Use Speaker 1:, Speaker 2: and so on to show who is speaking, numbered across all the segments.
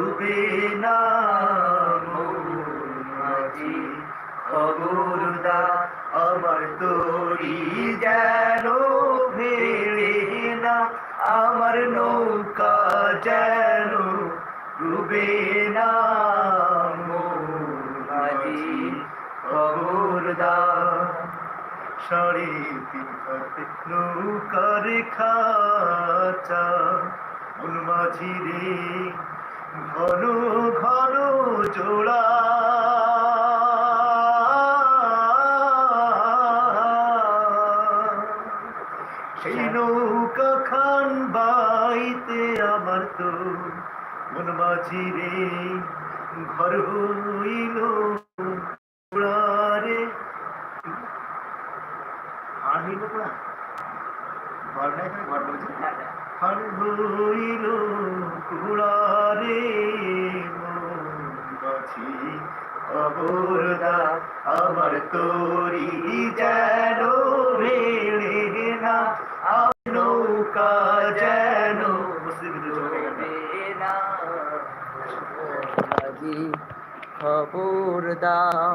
Speaker 1: ডুবে না খবরদা আমার তোরি যেন ভেড়ে না, আমার নৌকা যেন ডুবে না খবরদা সাড়ে তিন হাতে নৌকার খাচা মাঝি রে ঘন ঘরু জোড়া। সেই নৌকা খান বাইতে আমার তো মন মাঝি রে ঘর হইল রে আর হইল পোড়া ঘর নাই ঘর বলছি আর হইল কুড়ারে গাছি অবরদা আমার তোরি যেন রেড়ে না নৌকা যেন
Speaker 2: খবরদার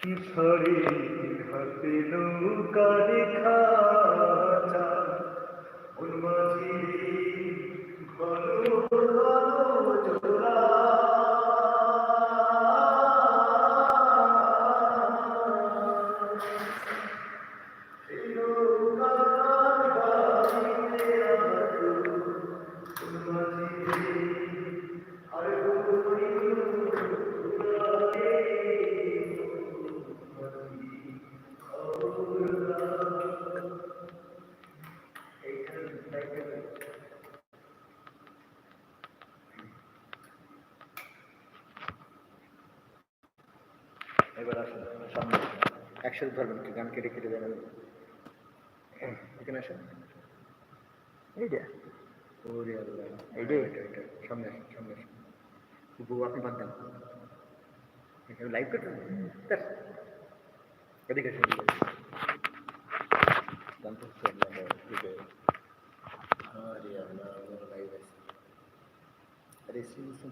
Speaker 1: ছড়ে হাতে নৌকার খাচা
Speaker 2: এবার আসুন সামনে আসুন। একসাথে ধরবেন কি গান কেটে কেটে দেবেন এখানে আসেন এইটা ওরে আল্লাহ এইটা এটা এটা সামনে আসুন সামনে আসুন বউ আপনি বাদ দেন এখানে লাইভ করতে ব্যাস এদিকে আসুন এদিকে আসুন। গান তো হচ্ছে আল্লাহ এদিকে। আরে আল্লাহ লাইভ আছে আরে সিন সিন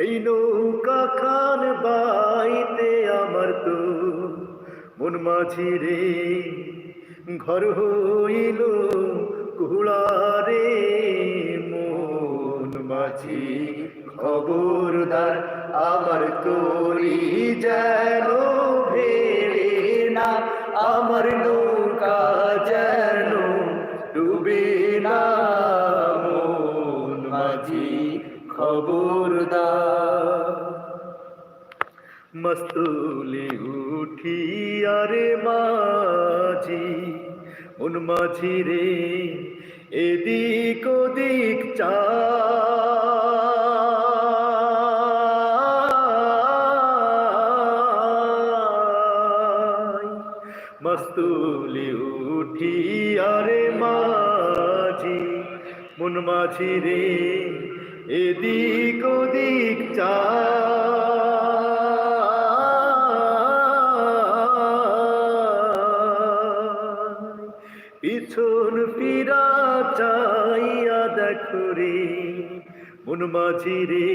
Speaker 1: সেই নৌকা খান বাইতে আমার তো মন মাঝি রে। ঘর হইল কুড়ারে মন মাঝি খবরদার আমার তোরি যেন ভেড়ে না, আমার নৌকা যেন ডুবে না। মন মাঝি খবরদার মস্তুলি উঠি, আরে মাঝি, মন মাঝি রে, এদিক ওদিক চা। মস্তুলি উঠি, আরে মাঝি, মন মাঝি রে, এদিক ওদিক চাই মন মাঝি রে,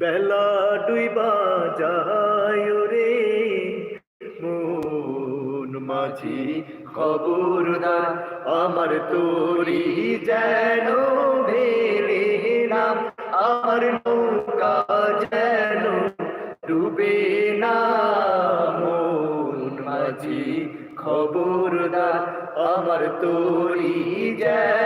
Speaker 1: বেলা ডুইবা যায় রে। মন মাঝি খবরদার আমার তোরি যেন ভেলে নাম, আমার নৌকা যেন ডুবে না। মন মাঝি খবরদার আমার তোরি যেন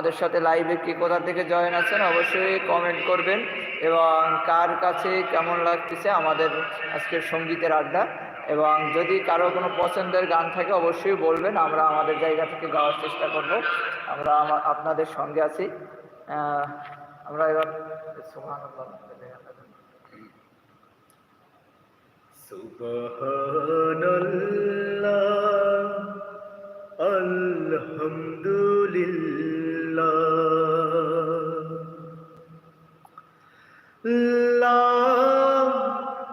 Speaker 3: আমাদের সাথে লাইভে কি কোথা থেকে জয়েন আছেন অবশ্যই কমেন্ট করবেন এবং কার কাছে কেমন লাগতেছে আমাদের আজকের সঙ্গীতের আড্ডা। এবং যদি কারও কোনো পছন্দের গান থাকে অবশ্যই বলবেন, আমরা আমাদের জায়গা থেকে গাওয়ার চেষ্টা করব। আমরা আপনাদের সঙ্গে আছি। আমরা এবার। সুবহানাল্লাহ।
Speaker 1: আলহামদুলিল্লাহ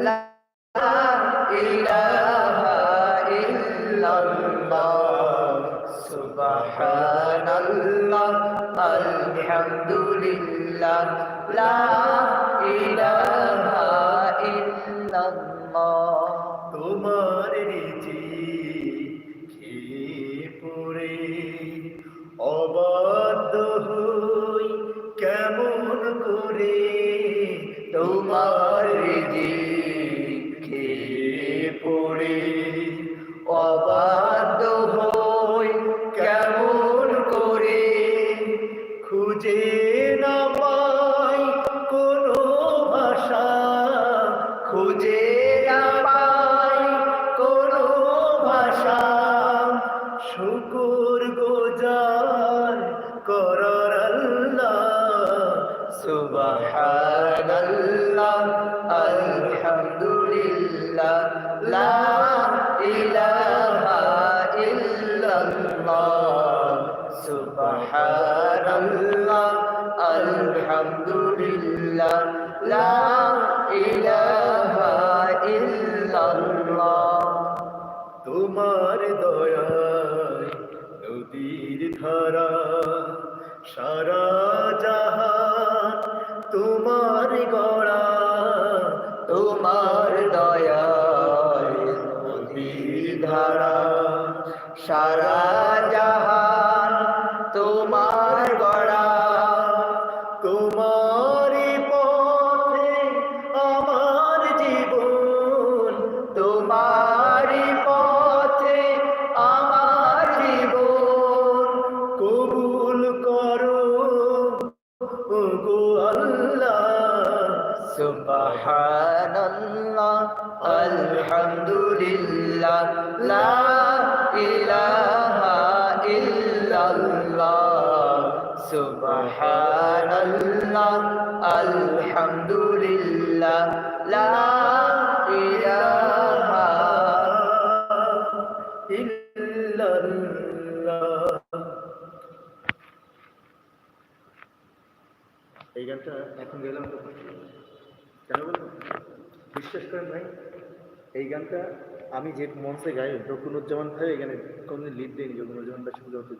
Speaker 1: আলহামদুলিল্লাহ যে তোমার দয়ায় নদীর ধারা, সারা জাহান তোমার গড়া, তোমার দয়ায় নদীর ধারা, সারা জাহান তোমার সুবহানাল্লাহ আলহামদুলিল্লাহ লা ইলাহা ইল্লাল্লাহ
Speaker 3: ইল্লাল্লাহ সুবহানাল্লাহ আলহামদুলিল্লাহ লা ইলাহা
Speaker 2: এই গানটা এখন গেলাম বিশ্বাস করেন ভাই, এই গানটা আমি যে মঞ্চে গাই রকুনুজ্জামান ভাই এই গানে কোনদিন লিড দিইনি রকুনুজ্জামান ভাই শুধু